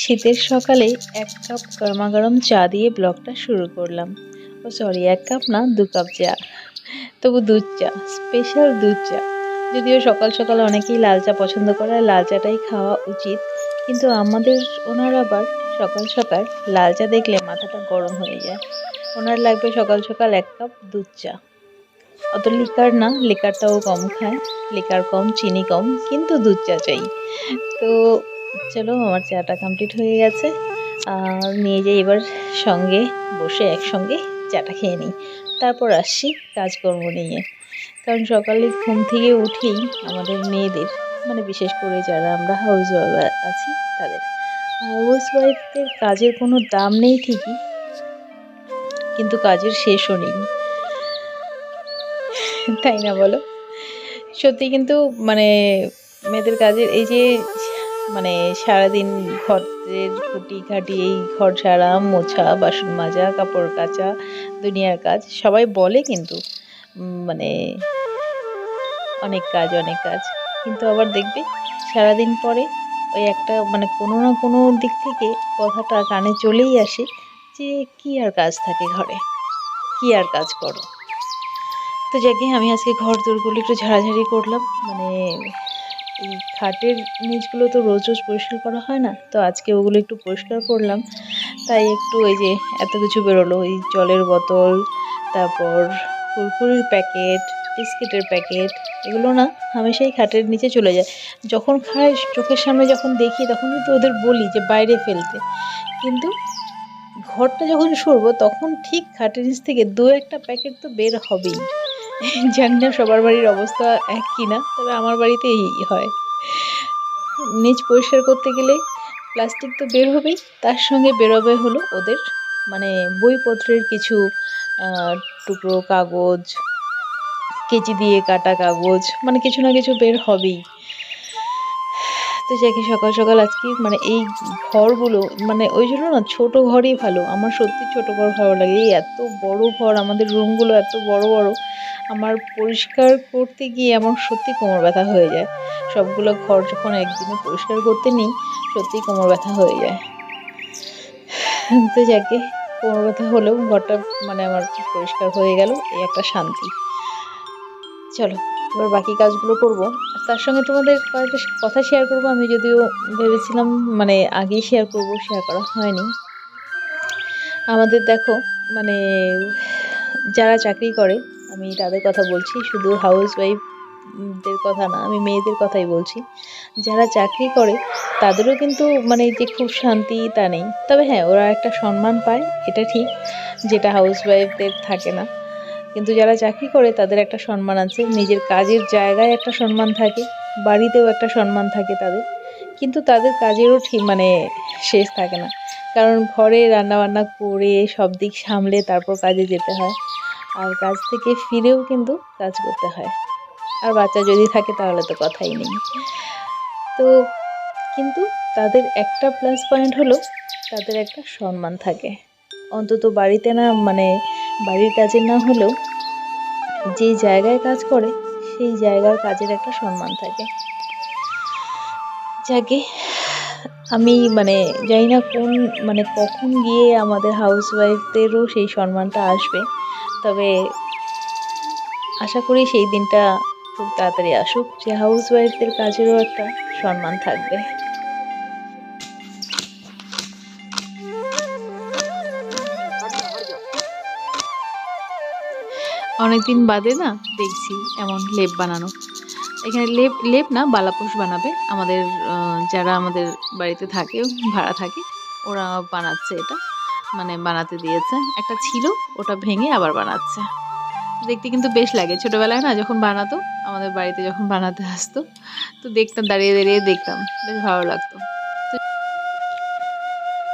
শীতের সকালে এক কাপ গরমা গরম চা দিয়ে ব্লগটা শুরু করলাম। ও সরি এক কাপ না, দু কাপ চা। তবু দুধ চা স্পেশাল দুধ চা। যদিও সকাল সকাল অনেকেই লাল চা পছন্দ করে, লাল চাটাই খাওয়া উচিত। কিন্তু আমাদের ওনার আবার সকাল সকাল লাল চা দেখলে মাথাটা গরম হয়ে যায়। ওনার লাগবে সকাল সকাল এক কাপ দুধ চা। অত লিকার না লিকারটাও কম খায়। লিকার কম, চিনি কম, কিন্তু দুধ চা চাই। তো চলো, আমার চাটা কমপ্লিট হয়ে গেছে। আর নিয়ে যাই এবার সঙ্গে, বসে একসঙ্গে চাটা খেয়ে নিই। তারপর আসছি কাজকর্ম নিয়ে। কারণ সকালে ঘুম থেকে উঠেই আমাদের মেয়েদের মানে বিশেষ করে যারা আমরা হাউস ওয়াইফ আছি, তাদের। হাউস ওয়াইফদের কাজের কোনো দাম নেই ঠিকই, কিন্তু কাজের শেষও নেই। তাই না বলো? সত্যি কিন্তু মানে মেয়েদের কাজের এই যে মানে সারাদিন ঘরের খুঁটি খাটি, এই ঘর ঝাড়া, মোছা, বাসন মাজা, কাপড় কাচা, দুনিয়ার কাজ, সবাই বলে কিন্তু মানে অনেক কাজ অনেক কাজ। কিন্তু আবার দেখবে, সারাদিন পরে ওই একটা মানে কোনো না কোনো দিক থেকে কথাটা কানে চলেই আসে যে, কি আর কাজ থাকে ঘরে? কি আর কাজ করো? তো যাকে, আমি আজকে ঘর দোরগুলো একটু ঝাড়াঝাড়ি করলাম মানে এই খাটের নিচগুলো তো রোজ রোজ পরিষ্কার করা হয় না, তো আজকে ওগুলো একটু পরিষ্কার করলাম। তাই একটু ওই যে এত কিছু বেরোলো ওই জলের বোতল, তারপর কুরকুরির প্যাকেট, বিস্কিটের প্যাকেট, এগুলো না হামেশাই খাটের নিচে চলে যায় যখন খায় চোখের সামনে যখন দেখি তখন কিন্তু ওদের বলি যে বাইরে ফেলতে। কিন্তু ঘরটা যখন সরবো, তখন ঠিক খাটের নিচ থেকে দু একটা প্যাকেট তো বের হবেই। জানি না সবার বাড়ির অবস্থা এক কি না, তবে আমার বাড়িতে এই হয়। নিচ পরিষ্কার করতে গেলে প্লাস্টিক তো বের হবেই, তার সঙ্গে বেরোবে হলো ওদের মানে বইপত্রের কিছু টুকরো, কাগজ, কেচি দিয়ে কাটা কাগজ মানে কিছু না কিছু বের হবেই। তো যাকে সকাল সকাল আজকে মানে এই ঘরগুলো মানে ওই জন্য না ছোট ঘরই ভালো, আমার সত্যি ছোট ঘর ভালো লাগে, এই এত বড় ঘর, আমাদের রুমগুলো এত বড় বড় আমার পরিষ্কার করতে গিয়ে আমার সত্যি কোমর ব্যথা হয়ে যায়। সবগুলো ঘর যখন একদিনে পরিষ্কার করতে নিই সত্যি কোমর ব্যথা হয়ে যায়। তো যাকে, কোমর ব্যথা হলেও ঘরটা মানে আমার পরিষ্কার হয়ে গেল, এই একটা শান্তি। চলো, এবার বাকি কাজগুলো করব। তার সঙ্গে তোমাদের কয়েকটা কথা শেয়ার করব। আমি যদিও ভেবেছিলাম মানে আগেই শেয়ার করব শেয়ার করা হয়নি। আমাদের দেখো মানে যারা চাকরি করে আমি তাদের কথা বলছি, শুধু হাউস ওয়াইফদের কথা না, আমি মেয়েদের কথাই বলছি। যারা চাকরি করে, তাদেরও কিন্তু মানে যে খুব শান্তি তা নেই। তবে হ্যাঁ ওরা একটা সম্মান পায়, এটা ঠিক, যেটা হাউস ওয়াইফদের থাকে না। কিন্তু যারা চাকরি করে, তাদের একটা সম্মান আছে, নিজের কাজের জায়গায় একটা সম্মান থাকে, বাড়িতেও একটা সম্মান থাকে তাদের। কিন্তু তাদের কাজেরও ঠিক মানে শেষ থাকে না। কারণ ঘরে রান্নাবান্না করে সব দিক সামলে তারপর কাজে যেতে হয়। আর কাজ থেকে ফিরেও কিন্তু কাজ করতে হয়। আর বাচ্চা যদি থাকে তাহলে তো কথাই নেই। তো কিন্তু তাদের একটা প্লাস পয়েন্ট হলো তাদের একটা সম্মান থাকে। অন্তত বাড়িতে না মানে বাড়ির কাজে না হলেও যে জায়গায় কাজ করে সেই জায়গার কাজের একটা সম্মান থাকে। যাকে আমি মানে জানি না কোন মানে কখন গিয়ে আমাদের হাউস ওয়াইফদেরও সেই সম্মানটা আসবে। তবে আশা করি সেই দিনটা খুব তাড়াতাড়ি আসুক। যে হাউস ওয়াইফদের কাজেরও একটা সম্মান থাকবে। অনেকদিন বাদে না দেখছি এমন লেপ বানানো। এখানে লেপ লেপ না বালাপোষ বানাবে। আমাদের যারা আমাদের বাড়িতে থাকে, ভাড়া থাকে, ওরা বানাচ্ছে এটা। মানে বানাতে দিয়েছে। একটা ছিল, ওটা ভেঙে আবার বানাচ্ছে। দেখতে কিন্তু বেশ লাগে। ছোটোবেলায় না যখন বানাতো, আমাদের বাড়িতে যখন বানাতে আসতো, তো দেখতাম, দাঁড়িয়ে দাঁড়িয়ে দেখতাম। বেশ ভালো লাগতো।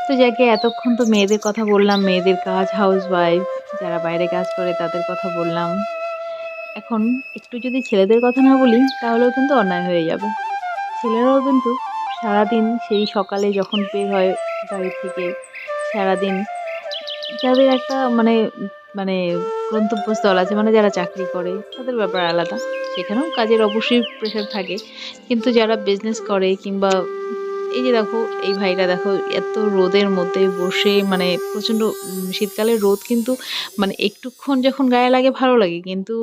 তো- যাকে এতক্ষণ তো মেয়েদের কথা বললাম, মেয়েদের কাজ হাউস ওয়াইফ যারা বাইরে কাজ করে তাদের কথা বললাম। এখন একটু যদি ছেলেদের কথা না বলি, তাহলেও কিন্তু অন্যায় হয়ে যাবে। ছেলেরাও কিন্তু সারাদিন সেই সকালে যখন বের হয় বাড়ি থেকে সারাদিন। যাদের একটা মানে মানে গন্তব্যস্থল আছে মানে যারা চাকরি করে তাদের ব্যাপার আলাদা। সেখানেও কাজের অবশ্যই প্রেশার থাকে। কিন্তু যারা বিজনেস করে কিংবা এই যে দেখো এই ভাইটা দেখো এত রোদের মধ্যে বসে মানে প্রচণ্ড উম, শীতকালে রোদ কিন্তু মানে একটুক্ষণ যখন গায়ে লাগে ভালো লাগে। কিন্তু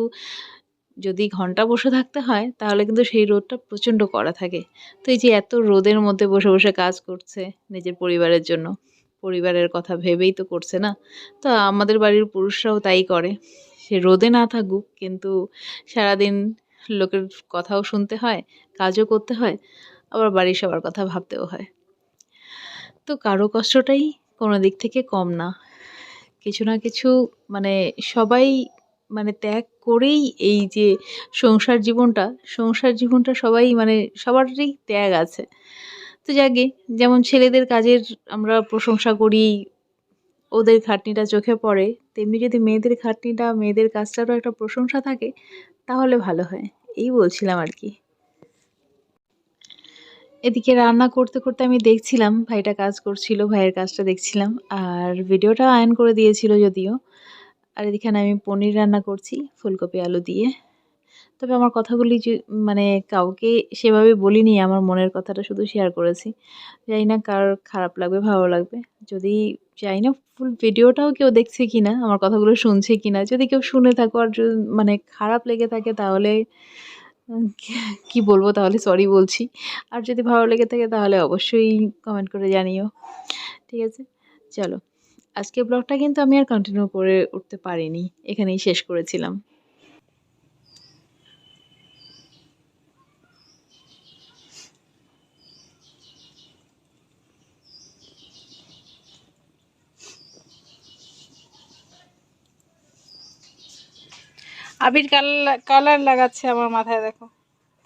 যদি ঘণ্টা বসে থাকতে হয় তাহলে কিন্তু সেই রোদটা প্রচণ্ড করা থাকে। তো এই যে এত রোদের মধ্যে বসে বসে কাজ করছে নিজের পরিবারের জন্য। পরিবারের কথা ভেবেই তো করছে না। তো আমাদের বাড়ির পুরুষরাও তাই করে। সে রোদে না থাকুক, কিন্তু সারাদিন লোকের কথাও শুনতে হয়, কাজও করতে হয়, আবার বাড়ির সবার কথা ভাবতেও হয়। তো কারও কষ্টটাই কোনো দিক থেকে কম না। কিছু না কিছু মানে সবাই মানে ত্যাগ করেই এই যে সংসার জীবনটা সংসার জীবনটা সবাই মানে সবারই ত্যাগ আছে। তো যাকে যেমন ছেলেদের কাজের আমরা প্রশংসা করি, ওদের খাটনিটা চোখে পড়ে, তেমনি যদি মেয়েদের খাটনিটা, মেয়েদের কাজটারও একটা প্রশংসা থাকে, তাহলে ভালো হয়। এই বলছিলাম আর কি। এদিকে রান্না করতে করতে আমি দেখছিলাম, ভাইটা কাজ করছিল, ভাইয়ের কাজটা দেখছিলাম, আর ভিডিওটা আয়ন করে দিয়েছিল যদিও। আর এদিকে আমি পনির রান্না করছি, ফুলকপি, আলু দিয়ে। তবে আমার কথাগুলি যে মানে কাউকে সেভাবে বলিনি, আমার মনের কথাটা শুধু শেয়ার করেছি। জানি না কার খারাপ লাগবে, ভালো লাগবে। যদি জানি না ফুল ভিডিওটাও কেউ দেখছে কি না আমার কথাগুলো শুনছে কি না যদি কেউ শুনে থাকো আর যদি মানে খারাপ লেগে থাকে তাহলে কি বলব তাহলে? সরি বলছি। আর যদি ভালো লেগে থাকে তাহলে অবশ্যই কমেন্ট করে জানিও। ঠিক আছে? চলো। আজকের ব্লগটা কিন্তু আমি আর কন্টিনিউ করে উঠতে পারিনি। এখানেই শেষ করেছিলাম। আবির কালার কালার লাগাচ্ছে আমার মাথায়, দেখো।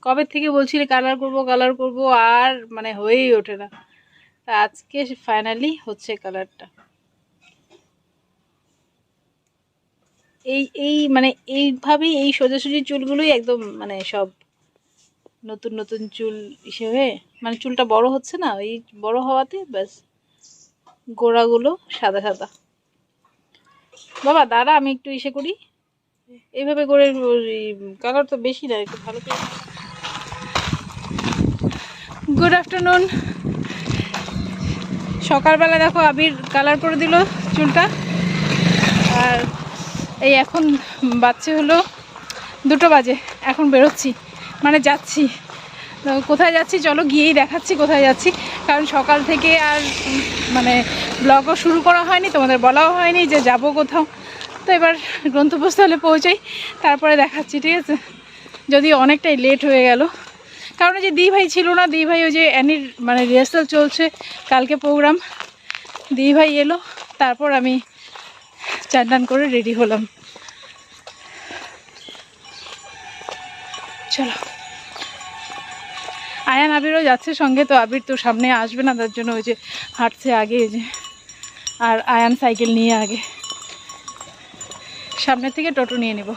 কবে থেকে বলছিলে কালার করব কালার করব, আর মানে হয়েই ওঠে না। তা আজকে ফাইনালি হচ্ছে কালারটা এই এই মানে এইভাবেই এই সোজাসুজি চুলগুলোই একদম মানে সব নতুন নতুন চুল হিসেবে মানে চুলটা বড় হচ্ছে না, ওই বড় হওয়াতে ব্যাস গোড়াগুলো সাদা সাদা। বাবা, দাঁড়া, আমি একটু ইসে করি। এইভাবে করে কালার তো বেশি না, একটু ভালো করে গুড আফটারনুন সকালবেলা দেখো আবির কালার করে দিল চুলটা। আর এই এখন বাচ্চা হলো দুটো বাজে, এখন বেরোচ্ছি মানে যাচ্ছি। কোথায় যাচ্ছি চলো গিয়েই দেখাচ্ছি কোথায় যাচ্ছি, কারণ সকাল থেকে আর মানে ব্লগও শুরু করা হয়নি, তোমাদের বলাও হয়নি যে যাব কোথাও। তো এবার গন্তব্যস্থলে পৌঁছাই, তারপরে দেখাচ্ছি, ঠিক আছে? যদি অনেকটাই লেট হয়ে গেল। কারণ যে দি ভাই ছিল না, দি ভাই ওই যে অ্যানির মানে রিহার্সাল চলছে, কালকে প্রোগ্রাম দি ভাই এলো, তারপর আমি চান করে রেডি হলাম। চলো। আয়ান আবিরও যাচ্ছে সঙ্গে, তো আবির তো সামনে আসবে না, তার জন্য ওই যে হাঁটছে আগে যে। আর আয়ান সাইকেল নিয়ে আগে। সামনের থেকে টোটো নিয়ে নেব।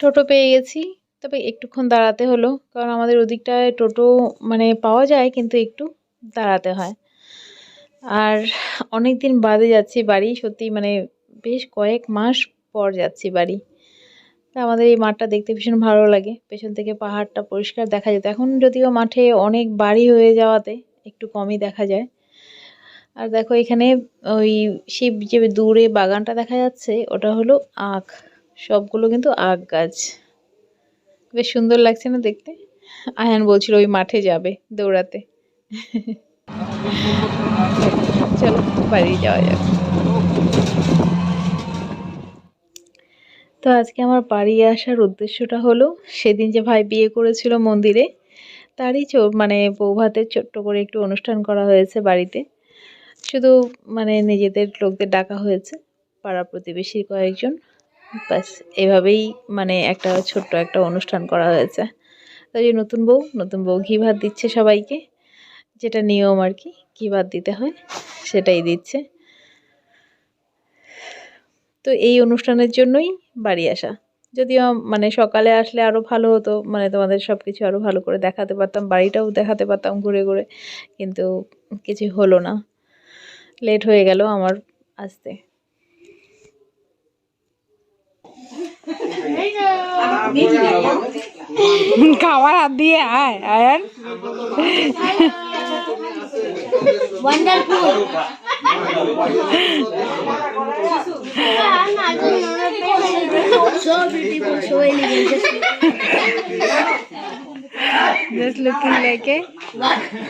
টোটো পেয়ে গেছি, তবে একটুক্ষণ দাঁড়াতে হলো, কারণ আমাদের ওদিকটায় টোটো মানে পাওয়া যায়, কিন্তু একটু দাঁড়াতে হয়। আর অনেক দিন বাদে যাচ্ছি বাড়ি, সত্যি মানে বেশ কয়েক মাস পর যাচ্ছি বাড়ি। তা আমাদের এই মাঠটা দেখতে ভীষণ ভালো লাগে, পেছন থেকে পাহাড়টা পরিষ্কার দেখা যেত। এখন যদিও মাঠে অনেক বাড়ি হয়ে যাওয়াতে একটু কমই দেখা যায়। আর দেখো এখানে ওই শিব যে দূরে বাগানটা দেখা যাচ্ছে, ওটা হলো আখ। সবগুলো কিন্তু আখ গাছ। বেশ সুন্দর লাগছে না দেখতে? আয়ান বলছিল ওই মাঠে যাবে দৌড়াতে। চলো, বাড়ি যাওয়া যাক। তো আজকে আমার বাড়ি আসার উদ্দেশ্যটা হলো, সেদিন যে ভাই বিয়ে করেছিল মন্দিরে, তারই মানে বৌভাতের ছোট্ট করে একটু অনুষ্ঠান করা হয়েছে বাড়িতে। শুধু মানে নিজেদের লোকদের ডাকা হয়েছে, পাড়া প্রতিবেশীর কয়েকজন। ব্যাস, এভাবেই মানে একটা ছোট্ট একটা অনুষ্ঠান করা হয়েছে। তো যে নতুন বউ নতুন বউ ঘি ভাত দিচ্ছে সবাইকে। যেটা নিয়ম আর কি, ঘি ভাত দিতে হয়, সেটাই দিচ্ছে। তো এই অনুষ্ঠানের জন্যই বাড়ি আসা। যদিও মানে সকালে আসলে আরও ভালো হতো মানে তোমাদের সব কিছু আরও ভালো করে দেখাতে পারতাম, বাড়িটাও দেখাতে পারতাম ঘুরে ঘুরে, কিন্তু কিছু হলো না। লেট হয়ে গেল আমার আসতে খাবার হাত দিয়ে আয় Ayan Wonderful. so beautiful, so elegant. Just just looking like a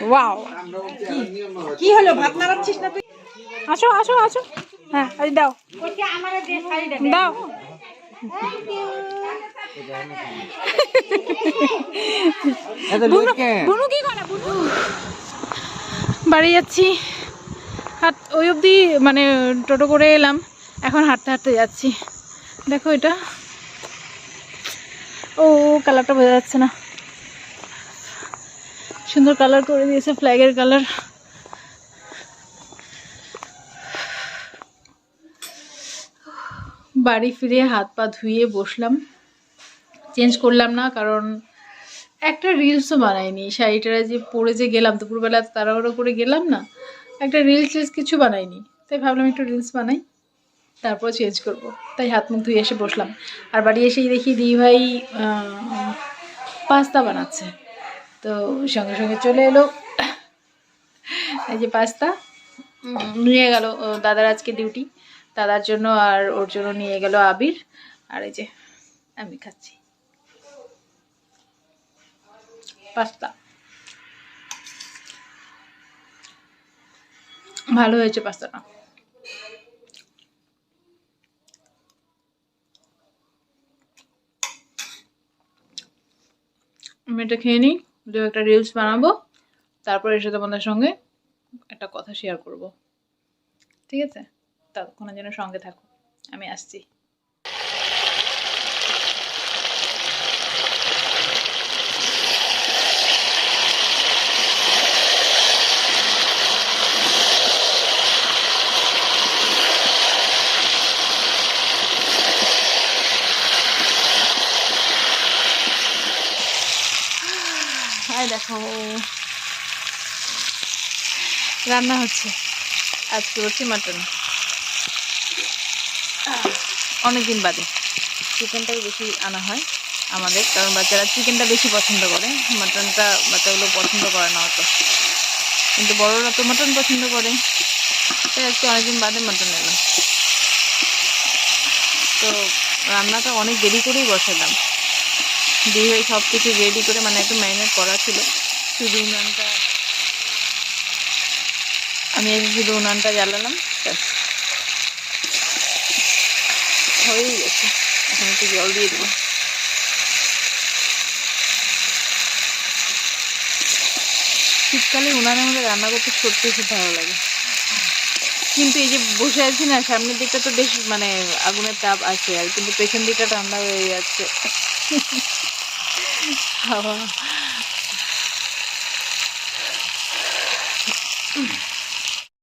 wow কি হলো ভাত নাড়াচ্ছিস না তুই আসো আসো আসো। হ্যাঁ দাও। দাও। বুনু বুনু কি করে? বুনু। বাড়ি যাচ্ছি। হাট ওই অবধি মানে টোটো করে এলাম। এখন হাঁটতে হাঁটতে যাচ্ছি। দেখো এটা। ও কালারটা বোঝা যাচ্ছে না। সুন্দর কালার করে দিয়েছে ফ্ল্যাগের কালার বাড়ি ফিরে হাত পা ধুয়ে বসলাম। চেঞ্জ করলাম না, কারণ একটা রিলসও বানাইনি। শাড়িটা যে পরে যে গেলাম, দুপুরবেলা তাড়াহুড়ো করে গেলাম না, একটা রিলস টিলস কিছু বানাইনি। তাই ভাবলাম একটু রিলস বানাই, তারপর চেঞ্জ করব। তাই হাত মুখ ধুয়ে এসে বসলাম। আর বাড়ি এসেই দেখি দি ভাই পাস্তা বানাচ্ছে। তো সঙ্গে সঙ্গে চলে এলো। এই যে পাস্তা নিয়ে গেল দাদার আজকে ডিউটি দাদার জন্য আর ওর জন্য নিয়ে গেল আবির। আর এই যে, আমি খাচ্ছি। পাস্তা। ভালো হয়েছে পাস্তাটা। আমি এটা খেয়ে নিই দু একটা রিলস বানাবো, তারপর এসে তোমাদের সঙ্গে একটা কথা শেয়ার করব। ঠিক আছে? ততক্ষণের জন্য সঙ্গে থাকো আমি আসছি। দেখো। রান্না হচ্ছে। আজকে হচ্ছে মাটন। অনেক দিন বাদে। চিকেনটাই বেশি আনা হয় আমাদের, কারণ বাচ্চারা চিকেনটা বেশি পছন্দ করে। মাটনটা বাচ্চাগুলো পছন্দ করে না অত। কিন্তু বড়রা তো মাটন পছন্দ করে। তাই আজকে অনেকদিন বাদে মাটন এলাম। তো রান্নাটা অনেক দেরি করেই বসালাম। দিয়ে হয়ে সব কিছু রেডি করে মানে একটু ম্যারিনেট করা ছিল। শুধু উনানটা আমি শুধু উনানটা জ্বালালাম, ব্যাস। হয়েই গেছে। এখন একটু জল দিয়ে দেবো। শীতকালে উনানের মধ্যে রান্না করতে সত্যি খুব ভালো লাগে। কিন্তু এই যে বসে আছি না, সামনের দিকটা তো বেশ মানে আগুনের তাপ আছে আর, কিন্তু পেছন দিকটা ঠান্ডা হয়ে যাচ্ছে। হাওয়া।